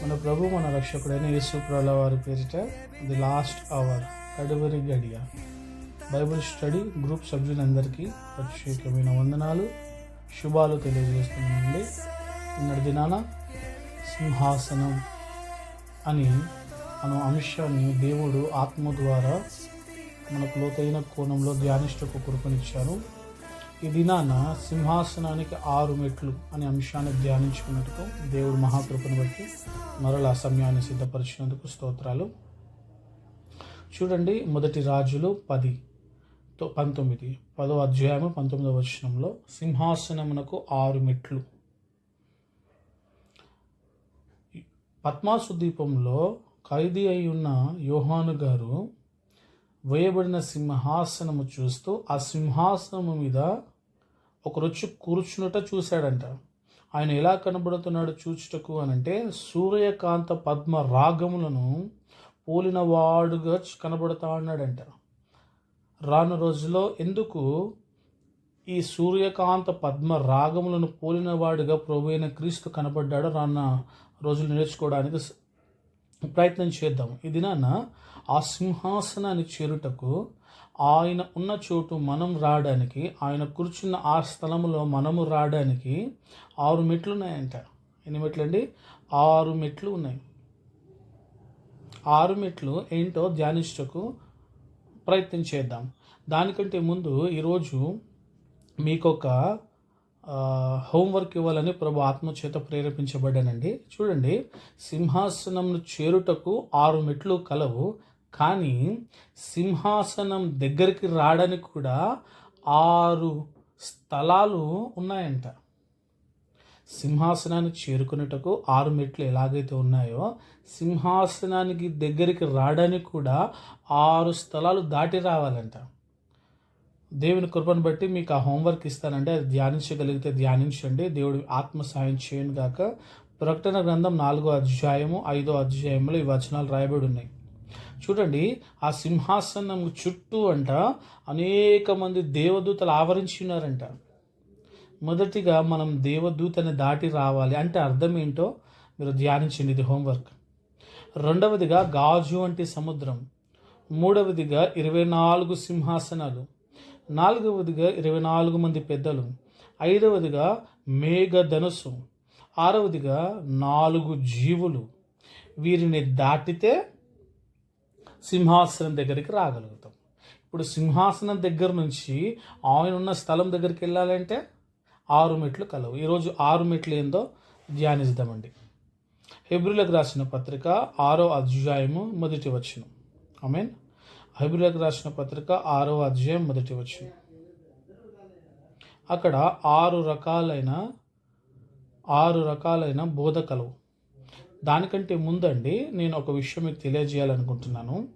మన ప్రభు మన రక్షకుడైన యేసుప్రల వారి పేరిట ది లాస్ట్ అవర్ కడువరి గడియ. బైబిల్ స్టడీ గ్రూప్ సభ్యులందరికీ ప్రత్యేకమైన వందనాలు శుభాలు తెలియజేస్తున్నానండి నిన్నటి దినాన సింహాసనం అని అను అంశాన్ని దేవుడు ఆత్మ ద్వారా మనకు లోతైన కోణంలో ధ్యానిష్టకు కృపనిచ్చారు ఈ దినాన సింహాసనానికి ఆరు మెట్లు అనే అంశాన్ని ధ్యానించుకున్నందుకు దేవుడు మహాకృపను బట్టి మరలా సమయాన్ని సిద్ధపరిచినందుకు స్తోత్రాలు. చూడండి మొదటి రాజులు పది తో పంతొమ్మిది పదో అధ్యాయము పంతొమ్మిదవ వచనంలో సింహాసనమునకు ఆరు మెట్లు. పద్మాసు దీపంలో ఖైదీ అయి ఉన్న యోహాను గారు వేయబడిన సింహాసనము చూస్తూ ఆ సింహాసనము మీద ఒకరొచ్చి కూర్చున్నట చూశాడంట. ఆయన ఎలా కనబడుతున్నాడు చూచుటకు అని అంటే సూర్యకాంత పద్మ రాగములను పోలిన వాడుగా కనబడుతా రాను రోజుల్లో ఎందుకు? ఈ సూర్యకాంత పద్మ రాగములను పోలినవాడుగా ప్రభు అయిన క్రీస్తు కనబడ్డాడో రాన్న రోజులు నేర్చుకోవడానికి ప్రయత్నం చేద్దాం. ఇది నాన్న ఆ సింహాసనాన్ని చేరుటకు ఆయన ఉన్న చోటు మనం రావడానికి ఆయన కూర్చున్న ఆ స్థలంలో మనము రావడానికి ఆరు మెట్లు ఉన్నాయంట. ఎన్ని మెట్లు అండి ఆరు మెట్లు ఉన్నాయి. ఆరు మెట్లు ఏంటో ధ్యానించటకు ప్రయత్నం చేద్దాం. దానికంటే ముందు ఈరోజు మీకు ఒక హోంవర్క్ ఇవ్వాలని ప్రభు ఆత్మ చేత ప్రేరేపించబడ్డానండి. చూడండి సింహాసనంను చేరుటకు ఆరు మెట్లు కలవు. కానీ సింహాసనం దగ్గరికి రావడానికి కూడా ఆరు స్థలాలు ఉన్నాయంట. సింహాసనానికి చేరుకునేటకు ఆరు మెట్లు ఎలాగైతే ఉన్నాయో సింహాసనానికి దగ్గరికి రావడానికి కూడా ఆరు స్థలాలు దాటి రావాలంట. దేవుని కృపను బట్టి మీకు ఆ హోంవర్క్ ఇస్తానంటే అది ధ్యానించగలిగితే ధ్యానించండి. దేవుడు ఆత్మ సాయం చేయను గాక ప్రకటన గ్రంథం నాలుగో అధ్యాయము ఐదో అధ్యాయంలో ఈ వచనాలు రాయబడి ఉన్నాయి. చూడండి ఆ సింహాసనం చుట్టూ అంట అనేక మంది దేవదూతలు ఆవరించి ఉన్నారంట. మొదటిగా మనం దేవదూతని దాటి రావాలి అంటే అర్థం ఏంటో మీరు ధ్యానించండి ఇది హోంవర్క్. రెండవదిగా గాజు వంటి సముద్రం. మూడవదిగా ఇరవై నాలుగు సింహాసనాలు. నాలుగవదిగా ఇరవై నాలుగు మంది పెద్దలు. ఐదవదిగా మేఘ ధనుసు ఆరవదిగా నాలుగు జీవులు. వీరిని దాటితే సింహాసనం దగ్గరికి రాగలుగుతాం. ఇప్పుడు సింహాసనం దగ్గర నుంచి ఆయన ఉన్న స్థలం దగ్గరికి వెళ్ళాలంటే ఆరు మెట్లు కలవు. ఈరోజు ఆరు మెట్లు ఏందో ధ్యానిద్దామండి. హెబ్రిలకు రాసిన పత్రిక ఆరో అధ్యాయము మొదటి వచ్చును ఐ మీన్ హెబ్రిలకు రాసిన పత్రిక ఆరో అధ్యాయం మొదటి వచ్చును అక్కడ ఆరు రకాలైన ఆరు రకాలైన బోధ కలవు. దానికంటే ముందండి నేను ఒక విషయం మీకు తెలియజేయాలనుకుంటున్నాను.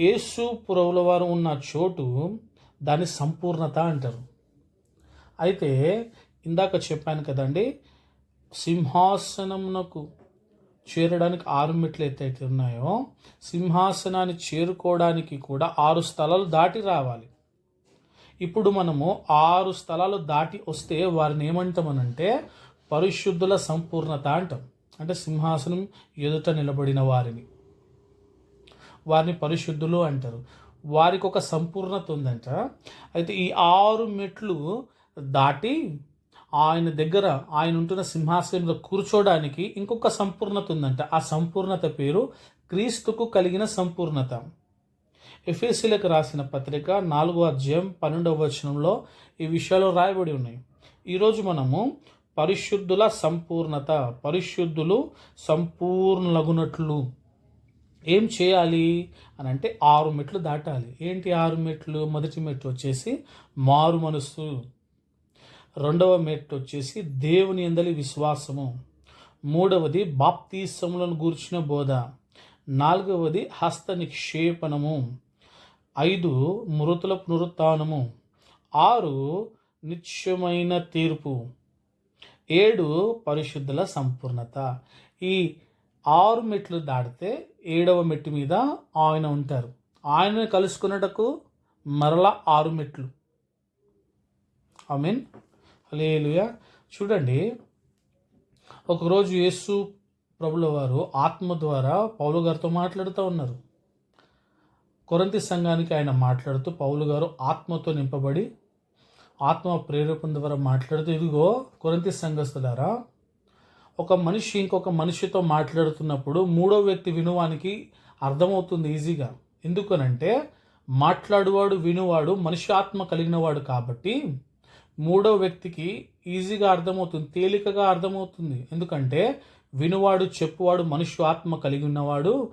యేసు పురవుల వారు ఉన్న చోటు దాని సంపూర్ణత అంటారు. అయితే ఇందాక చెప్పాను కదండి సింహాసనమునకు చేరడానికి ఆరు మెట్లు ఎత్తైతే ఉన్నాయో సింహాసనాన్ని చేరుకోవడానికి కూడా ఆరు స్థలాలు దాటి రావాలి. ఇప్పుడు మనము ఆరు స్థలాలు దాటి వస్తే వారిని ఏమంటామనంటే పరిశుద్ధుల సంపూర్ణత అంటాం. అంటే సింహాసనం ఎదుట నిలబడిన వారిని. వారిని పరిశుద్ధులు అంటారు. వారికి ఒక సంపూర్ణత ఉందంట. అయితే ఈ ఆరు మెట్లు దాటి ఆయన దగ్గర ఆయన ఉంటున్న సింహాసనంలో కూర్చోడానికి ఇంకొక సంపూర్ణత ఉందంట. ఆ సంపూర్ణత పేరు క్రీస్తుకు కలిగిన సంపూర్ణత. ఎఫ్ఎస్సీలకు రాసిన పత్రిక నాలుగో అధ్యాయం పన్నెండవ వచనంలో ఈ విషయాలు రాయబడి ఉన్నాయి. ఈరోజు మనము పరిశుద్ధుల సంపూర్ణత పరిశుద్ధులు సంపూర్ణలగునట్లు. ఏం చేయాలి అని అంటే ఆరు మెట్లు దాటాలి. ఏంటి ఆరు మెట్లు? మొదటి మెట్టు వచ్చేసి మారు మనస్సు. రెండవ మెట్టు వచ్చేసి దేవుని ఎందలి విశ్వాసము. మూడవది బాప్తీసములను గూర్చిన బోధ. నాలుగవది హస్త నిక్షేపణము. ఐదు మృతుల పునరుత్నము. ఆరు నిత్యమైన తీర్పు. ఏడు పరిశుద్ధుల సంపూర్ణత. ఈ ఆరు మెట్లు దాటితే ఏడవ మెట్టు మీద ఆయన ఉంటారు. ఆయనని కలుసుకున్నటకు మరలా ఆరు మెట్లు. ఐ మీన్ లేలుయా చూడండి ఒకరోజు యేసు ప్రభుల వారు ఆత్మ ద్వారా పౌలు గారితో మాట్లాడుతూ ఉన్నారు. కొరంతి సంఘానికి ఆయన మాట్లాడుతూ పౌలు గారు ఆత్మతో నింపబడి ఆత్మ ప్రేరేపణ ద్వారా మాట్లాడుతూ ఇదిగో కొరంతి సంఘస్థులారా ఒక మనిషి ఇంకొక మనిషితో మాట్లాడుతున్నప్పుడు మూడో వ్యక్తి వినువానికి అర్థమవుతుంది ఈజీగా. ఎందుకనంటే మాట్లాడువాడు వినువాడు మనిషి ఆత్మ కలిగినవాడు కాబట్టి మూడో వ్యక్తికి ఈజీగా అర్థమవుతుంది తేలికగా అర్థమవుతుంది. ఎందుకంటే వినువాడు చెప్పువాడు మనుష్య ఆత్మ కలిగి ఉన్నవాడు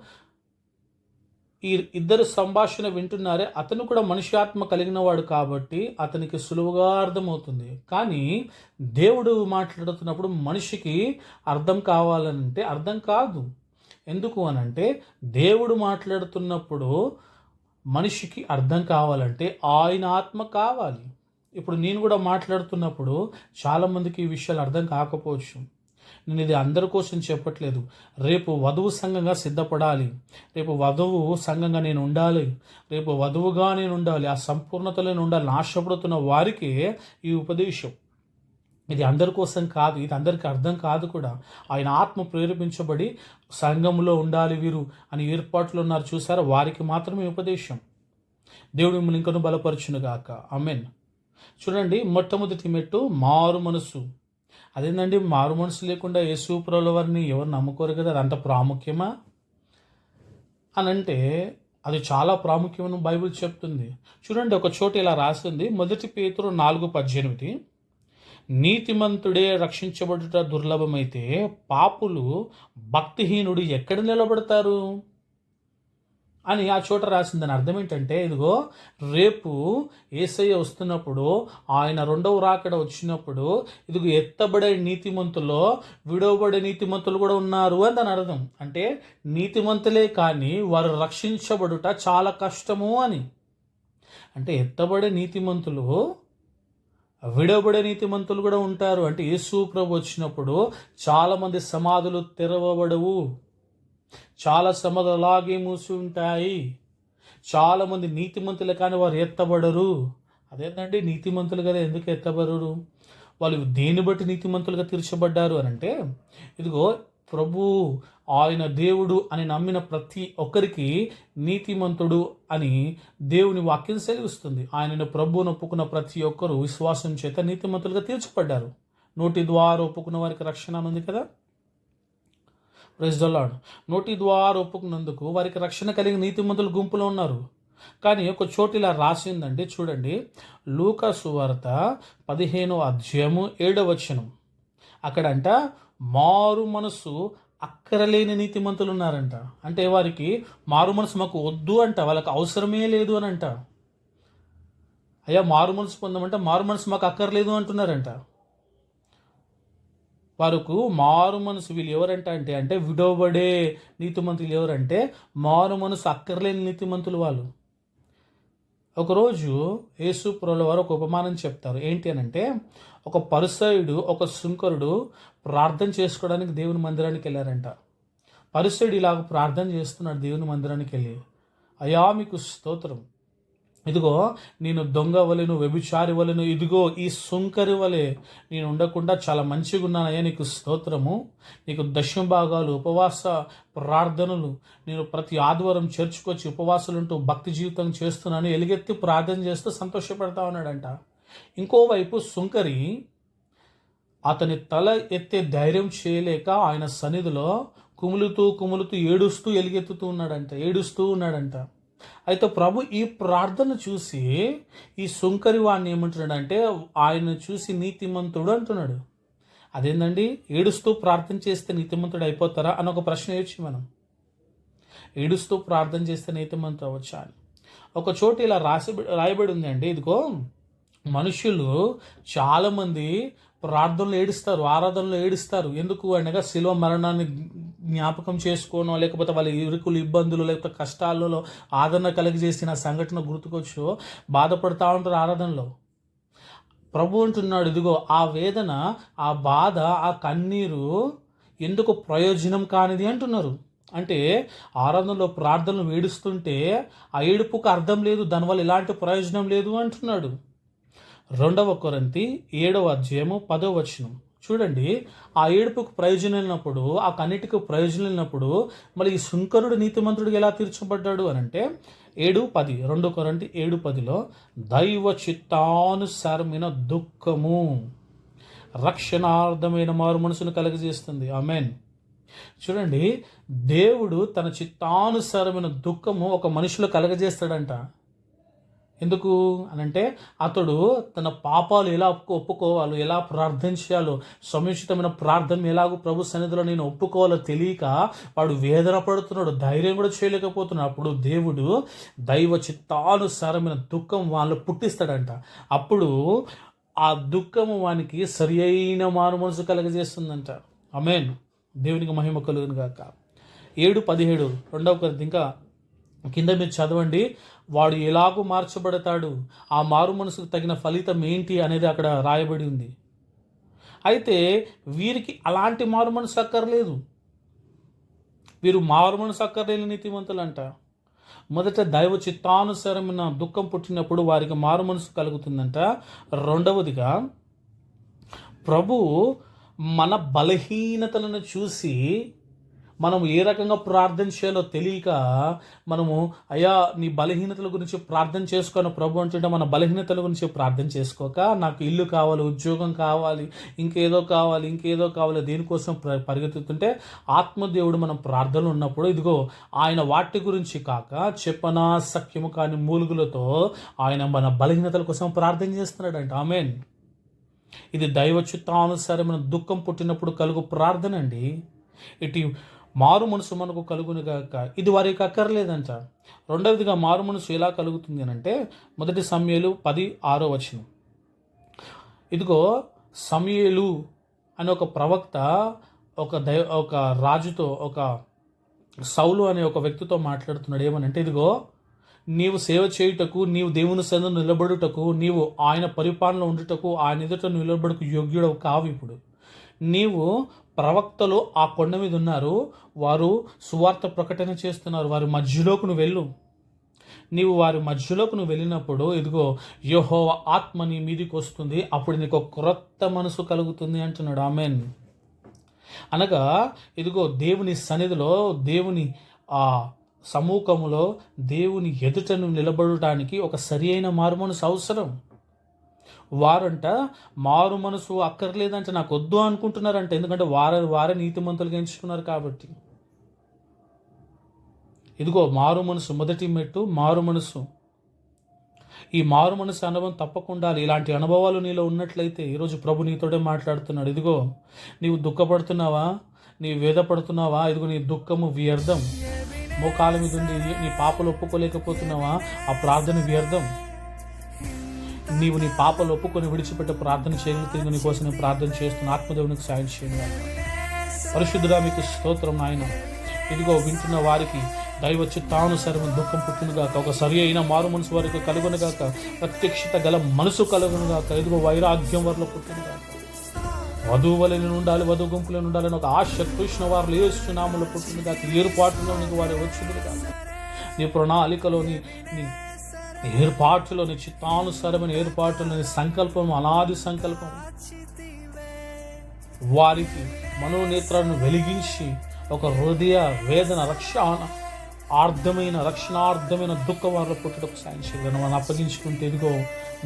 ఈ ఇద్దరు సంభాషణ వింటున్నారే అతను కూడా మనుష్యాత్మ కలిగిన వాడు కాబట్టి అతనికి సులువుగా అర్థమవుతుంది. కానీ దేవుడు మాట్లాడుతున్నప్పుడు మనిషికి అర్థం కావాలంటే అర్థం కాదు. ఎందుకు అనంటే దేవుడు మాట్లాడుతున్నప్పుడు మనిషికి అర్థం కావాలంటే ఆయన ఆత్మ కావాలి. ఇప్పుడు నేను కూడా మాట్లాడుతున్నప్పుడు చాలామందికి ఈ విషయాలు అర్థం కాకపోవచ్చు. నేను ఇది అందరి కోసం చెప్పట్లేదు. రేపు వధువు సంఘంగా సిద్ధపడాలి. రేపు వధువు సంఘంగా నేను ఉండాలి. రేపు వధువుగా నేను ఉండాలి. ఆ సంపూర్ణతలో నేను ఉండాలి. ఆశపడుతున్న వారికి ఈ ఉపదేశం. ఇది అందరి కోసం కాదు ఇది అందరికీ అర్థం కాదు కూడా. ఆయన ఆత్మ ప్రేరేపించబడి సంఘంలో ఉండాలి వీరు అని ఏర్పాట్లు ఉన్నారు. చూసారా? వారికి మాత్రమే ఉపదేశం. దేవుడు మిమ్మల్ని ఇంకను బలపరచునుగాక. అమెన్ చూడండి మొట్టమొదటి మెట్టు మారు మనసు అదేంటండి మారు మనసు లేకుండా యేసుప్రభుల వారిని ఎవరు నమ్ముకోరు కదా అది అంత ప్రాముఖ్యమా? అని అంటే అది చాలా ప్రాముఖ్యమని బైబిల్ చెప్తుంది. చూడండి ఒక చోట ఇలా రాసింది. మొదటి పేతురు నాలుగు పద్దెనిమిది. నీతిమంతుడే రక్షించబడుట దుర్లభమైతే పాపులు భక్తిహీనుడు ఎక్కడ నిలబడతారు? అని ఆ చోట రాసింది దాని అర్థం ఏంటంటే ఇదిగో రేపు ఏసయ్య వస్తున్నప్పుడు ఆయన రెండవ రాకడ వచ్చినప్పుడు ఇదిగో ఎత్తబడే నీతిమంతులో విడవబడే నీతిమంతులు కూడా ఉన్నారు అని దాని అర్థం. అంటే నీతిమంతులే కానీ వారు రక్షించబడుట చాలా కష్టము అని. అంటే ఎత్తబడే నీతిమంతులు విడవబడే నీతిమంతులు కూడా ఉంటారు. అంటే యేసు ప్రభు వచ్చినప్పుడు చాలామంది సమాధులు తెరవబడవు. చాలా శ్రమలు అలాగే మూసి ఉంటాయి. చాలామంది నీతిమంతులు కానీ వారు ఎత్తబడరు. అదేంటండి నీతిమంతులు కదా ఎందుకు ఎత్తబడరు? వాళ్ళు దేని బట్టి నీతిమంతులుగా తీర్చబడ్డారు అని అంటే ఇదిగో ప్రభు ఆయన దేవుడు అని నమ్మిన ప్రతి ఒక్కరికి నీతిమంతుడు అని దేవుని వాక్యం సెలవిస్తుంది. ఆయనను ప్రభువును ఒప్పుకున్న ప్రతి ఒక్కరు విశ్వాసం చేత నీతిమంతులుగా తీర్చబడ్డారు. నోటి ద్వారా ఒప్పుకున్న వారికి రక్షణ ఉంది కదా? ప్రెస్ నోటి ద్వారా ఒప్పుకున్నందుకు వారికి రక్షణ కలిగిన నీతిమంతుల గుంపులో ఉన్నారు. కానీ ఒక చోటు ఇలా రాసిందండి చూడండి. లూకా సువార్త పదిహేనో అధ్యాయము ఏడవ వచనం. అక్కడంట మారు మనసు అక్కరలేని నీతిమంతులు ఉన్నారంట. అంటే వారికి మారు మనసు మాకు వద్దు అంట వాళ్ళకి అవసరమే లేదు అని అంట. అయ్యా మారు మనసు పొందమంటే మారు మనసు మాకు అక్కర్లేదు అంటున్నారంట. వరకు మారు మనసు వీళ్ళు ఎవరంటే అంటే అంటే విడవబడే నీతిమంతులు ఎవరంటే మారు మనసు అక్కర్లేని నీతిమంతులు వాళ్ళు. ఒకరోజు యేసు పురల వారు ఒక ఉపమానం చెప్తారు. ఏంటి అని అంటే ఒక పరుసయుడు ఒక శుంకరుడు ప్రార్థన చేసుకోవడానికి దేవుని మందిరానికి వెళ్ళారంట. పరుసయుడు ఇలాగ ప్రార్థన చేస్తున్నాడు దేవుని మందిరానికి వెళ్ళి. అయా మీకు స్తోత్రం. ఇదిగో నేను దొంగ వలెను వ్యభిచారి వలెను ఇదిగో ఈ సుంకరి వలె నేను ఉండకుండా చాలా మంచిగా ఉన్నానయ్యా నీకు స్తోత్రము నీకు దశమ భాగాలు ఉపవాస ప్రార్థనలు నేను ప్రతి ఆదివారం చేర్చుకొచ్చి ఉపవాసాలు ఉంటూ భక్తి జీవితం చేస్తున్నాను ఎలుగెత్తి ప్రార్థన చేస్తూ సంతోషపడతా ఉన్నాడంట. ఇంకోవైపు సుంకరి అతని తల ఎత్తే ధైర్యం చేయలేక ఆయన సన్నిధిలో కుములుతూ కుములుతూ ఏడుస్తూ ఎలుగెత్తుతూ ఉన్నాడంట ఏడుస్తూ ఉన్నాడంట. అయితే ప్రభు ఈ ప్రార్థన చూసి ఈ సుంకరి వాడిని ఏమంటున్నాడంటే ఆయన చూసి నీతిమంతుడు అంటున్నాడు. అదేందండి? ఏడుస్తూ ప్రార్థన చేస్తే నీతిమంతుడు అయిపోతారా అని ఒక ప్రశ్న వేయచ్చు మనం. ఏడుస్తూ ప్రార్థన చేస్తే నీతిమంతుడు అవ్వచ్చా అని. ఒక చోటు ఇలా రాసి రాయబడి ఉందండి ఇదిగో మనుషులు చాలామంది ప్రార్థనలు ఏడుస్తారు ఆరాధనలు ఏడుస్తారు. ఎందుకు? అనగా శిలువ మరణాన్ని జ్ఞాపకం చేసుకోనో లేకపోతే వాళ్ళ ఇరుకులు ఇబ్బందులు లేకపోతే కష్టాలలో ఆదరణ కలిగజేసిన సంఘటన గుర్తుకొచ్చు. బాధపడుతూ ఉంటారు ఆరాధనలో. ప్రభు అంటున్నాడు ఇదిగో ఆ వేదన ఆ బాధ ఆ కన్నీరు ఎందుకు ప్రయోజనం కానిది అంటున్నారు. అంటే ఆరాధనలో ప్రార్థనలు వేడుస్తుంటే ఆ ఏడుపుకు అర్థం లేదు దానివల్ల ఎలాంటి ప్రయోజనం లేదు అంటున్నాడు. రెండవ కొరంతి ఏడవ అధ్యాయము పదో వచనం. చూడండి ఆ ఏడుపుకు ప్రయోజనం లేనప్పుడు ఆ కన్నిటికి ప్రయోజనం వెళ్ళినప్పుడు మళ్ళీ ఈ శుంకరుడు నీతిమంతుడికి ఎలా తీర్చబడ్డాడు అని అంటే ఏడు పది రెండు కొరంటి ఏడు పదిలో దైవ చిత్తానుసారమైన దుఃఖము రక్షణార్థమైన మారు మనసును కలగజేస్తుంది. ఆమెన్. చూడండి దేవుడు తన చిత్తానుసారమైన దుఃఖము ఒక మనిషిలో కలగజేస్తాడంట. ఎందుకు అనంటే అతడు తన పాపాలు ఎలా ఒప్పు ఒప్పుకోవాలో ఎలా ప్రార్థన చేయాలో సముచితమైన ప్రార్థన ఎలాగో ప్రభు సన్నిధిలో నేను ఒప్పుకోవాలో తెలియక వాడు వేదన పడుతున్నాడు ధైర్యం కూడా చేయలేకపోతున్నాడు. అప్పుడు దేవుడు దైవ చిత్తానుసారమైన దుఃఖం వాళ్ళు పుట్టిస్తాడంట. అప్పుడు ఆ దుఃఖము వానికి సరి అయిన మారు మనసు కలగజేస్తుందంట. అమేన్ దేవునికి మహిమ కలుగును గాక. ఏడు పదిహేడు రెండవ కొరింథీ ఇంకా కింద మీరు చదవండి. వాడు ఎలాగూ మార్చబడతాడు? ఆ మారు మనసుకు తగిన ఫలితం ఏంటి అనేది అక్కడ రాయబడి ఉంది. అయితే వీరికి అలాంటి మారు మనసు అక్కర్లేదు. వీరు మారు మనసు అక్కర్లేని నీతిమంతులు అంట మొదట దైవ చిత్తానుసారమైన దుఃఖం పుట్టినప్పుడు వారికి మారు మనసు కలుగుతుందంట. రెండవదిగా ప్రభు మన బలహీనతలను చూసి మనం ఏ రకంగా ప్రార్థన చేయాలో తెలియక మనము అయ్యా నీ బలహీనతల గురించి ప్రార్థన చేసుకొని ప్రభు అంటుంటే మన బలహీనతల గురించి ప్రార్థన చేసుకోక నాకు ఇల్లు కావాలి ఉద్యోగం కావాలి ఇంకేదో కావాలి ఇంకేదో కావాలి దేనికోసం పరిగెత్తుతుంటే ఆత్మదేవుడు మనం ప్రార్థనలు ఉన్నప్పుడు ఇదిగో ఆయన వాటి గురించి కాక చెప్పనా సఖ్యము కాని మూలుగులతో ఆయన మన బలహీనతల కోసం ప్రార్థన చేస్తున్నాడంట. ఆమెన్. ఇది దైవ చిత్తానుసారమైన దుఃఖం పుట్టినప్పుడు కలుగు ప్రార్థన అండి. ఇటు మారు మనసు మనకు కలుగునుగాక ఇది వారికి అక్కర్లేదంట. రెండవదిగా మారు మనసు ఎలా కలుగుతుంది అని అంటే మొదటి సమయలు పది ఆరో వచనం. ఇదిగో సమయలు అనే ఒక ప్రవక్త ఒక దైవ ఒక రాజుతో ఒక సౌలు అనే ఒక వ్యక్తితో మాట్లాడుతున్నాడు. ఏమనంటే ఇదిగో నీవు సేవ చేయుటకు నీవు దేవుని సందు నిలబడుటకు నీవు ఆయన పరిపాలన ఉండుటకు ఆయన ఎదుట నిలబడుకు యోగ్యుడవు కావు ఇప్పుడు. నీవు ప్రవక్తలు ఆ కొండ మీద ఉన్నారు. వారు సువార్త ప్రకటన చేస్తున్నారు. వారి మధ్యలోకి నువ్వు వెళ్ళు. నీవు వారి మధ్యలోకి నువ్వు వెళ్ళినప్పుడు ఇదిగో యహో ఆత్మ నీ మీదికి వస్తుంది. అప్పుడు నీకు క్రొత్త మనసు కలుగుతుంది అంటున్నాడు. ఆమెన్. అనగా ఇదిగో దేవుని సన్నిధిలో దేవుని ఆ సమూహములో దేవుని ఎదుటను నిలబడటానికి ఒక సరి అయిన మారు అవసరం. వారంట మారు మనసు అక్కర్లేదంటే నాకు వద్దు అనుకుంటున్నారంట. ఎందుకంటే వారే వారే నీతిమంతులుగా ఎంచుకున్నారు కాబట్టి. ఇదిగో మారు మనసు మొదటి మెట్టు మారు మనసు. ఈ మారు మనసు అనుభవం తప్పకుండా ఇలాంటి అనుభవాలు నీలో ఉన్నట్లయితే ఈరోజు ప్రభు నీతోటే మాట్లాడుతున్నాడు. ఇదిగో నీవు దుఃఖపడుతున్నావా? నీ వేదపడుతున్నావా? ఇదిగో నీ దుఃఖము వ్యర్థం. మోకాల మీద ఉండి నీ పాపలు ఒప్పుకోలేకపోతున్నావా? ఆ ప్రార్థన వ్యర్థం. నీవు నీ పాపలు ఒప్పుకొని విడిచిపెట్టి ప్రార్థన చేయగలిగితే నీ కోసం నేను ప్రార్థన చేస్తున్న. ఆత్మదేవునికి సాయం చేయండి పరిశుద్ధుడా మీకు స్తోత్రం నాయన. ఇదిగో వింటున్న వారికి దైవ చిత్తానుసరమైన దుఃఖం పుట్టినగాక ఒక సరి అయిన మారు మనసు వారికి కలుగునుగాక ప్రత్యక్షత గల మనసు కలుగునుగాక ఇదిగో వైరాగ్యం వరలో పుట్టినగాక వధువు వలె ఉండాలి వధువు గుంపులను ఉండాలని ఒక ఆశ కృష్ణ వారు లేస్తున్నాములు పుట్టినగాక ఏర్పాటులో నీకు వారి వచ్చిందిగాక నీ ప్రణాళికలోని నీ ఏర్పాటులోని చిత్తానుసారమైన ఏర్పాటులోని సంకల్పం అనాది సంకల్పం. వారికి మనోనేత్రాలను వెలిగించి ఒక హృదయ వేదన రక్షణ ఆర్థమైన రక్షణార్థమైన దుఃఖం వారిలో పుట్టుటకు సాయం చేయగలను మనం అప్పగించుకుంటే ఇదిగో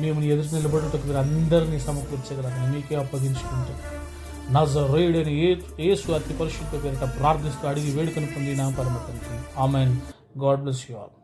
మేము ఎదురు నిలబడుటకు మీరు అందరినీ సమకూర్చగలను మీకే అప్పగించుకుంటే నజరేయుడని ఏ యేసు అతి పరిశుద్ధ పేరిట ప్రార్థిస్తూ అడిగి వేడుకను పొందిన పరమ తండ్రి. Amen. God bless you all.